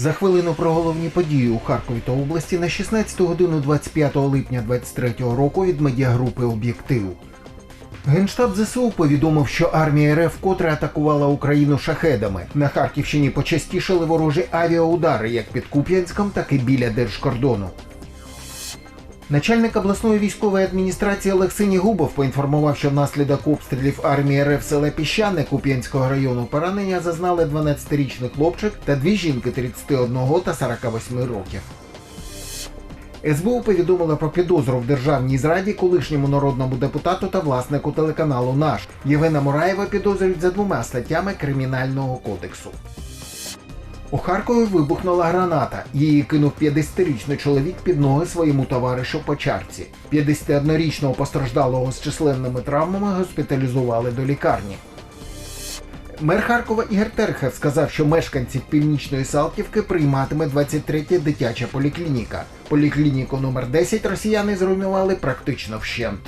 За хвилину про головні події у Харкові та області на 16 годину 25 липня 23 року від медіагрупи Об'єктив. Генштаб ЗСУ повідомив, що армія РФ вкотре атакувала Україну шахедами. На Харківщині почастішали ворожі авіаудари як під Куп'янськом, так і біля держкордону. Начальник обласної військової адміністрації Олег Синігубов поінформував, що внаслідок обстрілів армії РФ села Піщане Куп'янського району поранення зазнали 12-річний хлопчик та дві жінки 31 та 48 років. СБУ повідомила про підозру в державній зраді колишньому народному депутату та власнику телеканалу Наш Євгена Мураєва підозрюють за двома статтями Кримінального кодексу. У Харкові вибухнула граната. Її кинув 50-річний чоловік під ноги своєму товаришу по чарці. 51-річного постраждалого з численними травмами госпіталізували до лікарні. Мер Харкова Ігор Терхев сказав, що мешканців північної Салтівки прийматиме 23-я дитяча поліклініка. Поліклініку номер 10 росіяни зруйнували практично вщент.